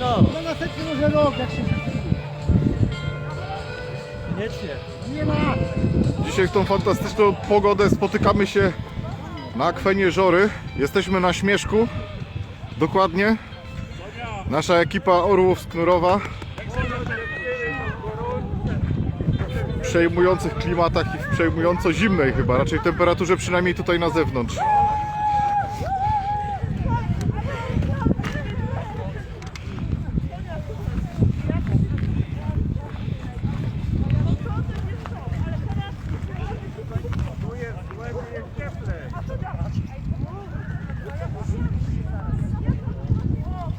No, Na następny może rok, jak się koniecznie. Nie ma! Dzisiaj w tą fantastyczną pogodę spotykamy się na akwenie Żory. Jesteśmy na Śmieszku. Dokładnie. Nasza ekipa Orłów z Knurowa. W przejmujących klimatach i w przejmująco zimnej chyba, raczej temperaturze przynajmniej tutaj na zewnątrz.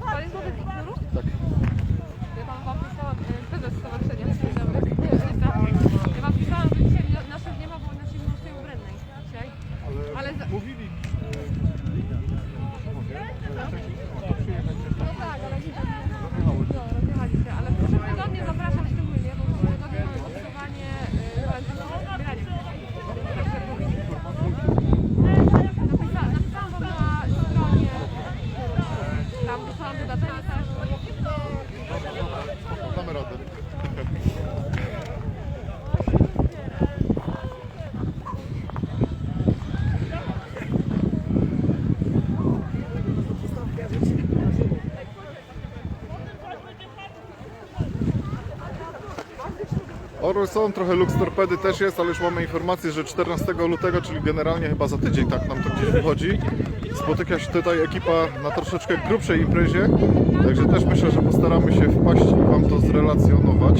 Panie Złoty Ignoru? Tak. Ja tam wam pisałam, e, prezes stowarzyszenia. Dzień dobry. Nie, Edyta. Ja wam pisałam, że dzisiaj na- naszych nie ma, bo nasi nie stoją w Brennej dzisiaj. Ale za... Mówili. No tak, ale widzę. No, rozjechali się, ale w przyszłym tygodniu zapraszam szczególnie, bo w przyszłym tygodniu mamy głosowanie, e, walentynowe zbieranie. Także powinni. Napisa- Napisałam wam na stronie, e, tam wysłałam dodatek też. Damy radę. Orły są, trochę Lux Torpedy też jest, ale już mamy informację, że 14 lutego, czyli generalnie chyba za tydzień tak nam to gdzieś wychodzi, spotyka się tutaj ekipa na troszeczkę grubszej imprezie, także też myślę, że postaramy się wpaść i Wam to zrelacjonować.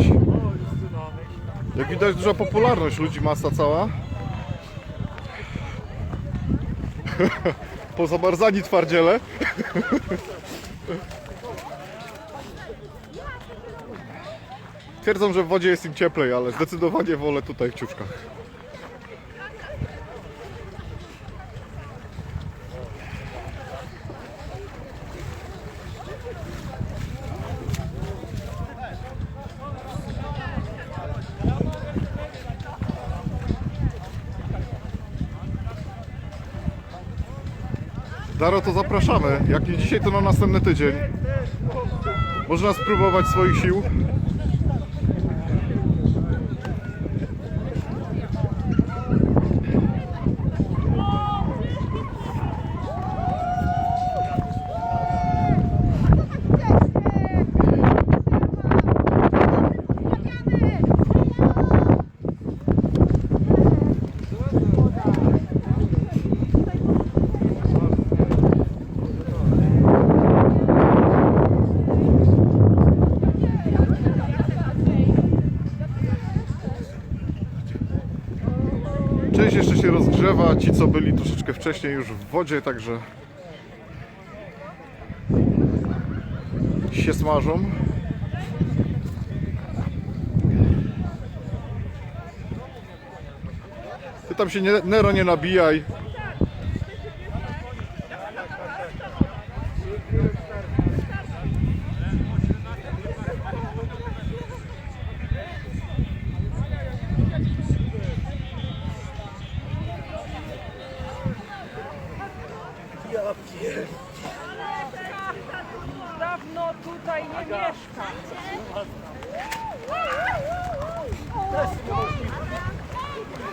Jak widać duża popularność ludzi masa cała. Pozamarzani twardziele. Twierdzą, że w wodzie jest im cieplej, ale zdecydowanie wolę tutaj w ciuszkach. Daro, to zapraszamy. Jak nie dzisiaj, to na następny tydzień. Można spróbować swoich sił. Część jeszcze się rozgrzewa, ci co byli troszeczkę wcześniej już w wodzie, także się smażą. Ty tam się nie, Nero nie nabijaj. Dawno tutaj nie mieszka.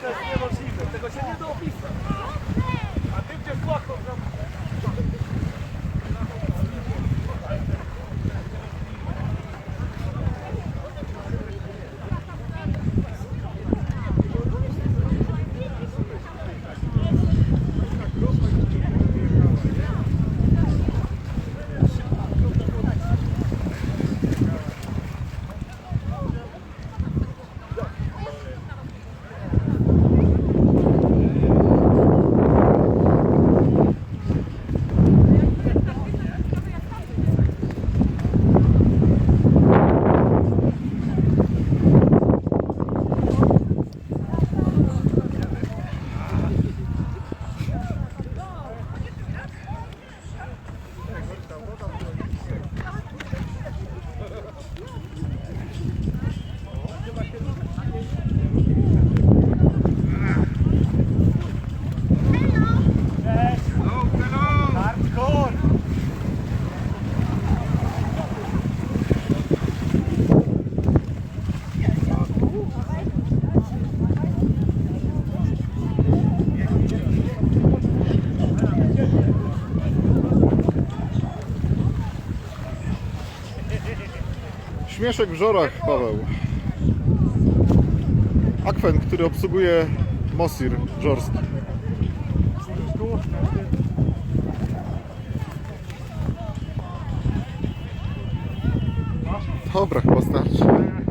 To jest niemożliwe, tego się nie da opisać. Śmieszek w żorach, Paweł. Akwen, który obsługuje Mosir żorski. Dobra, chyba.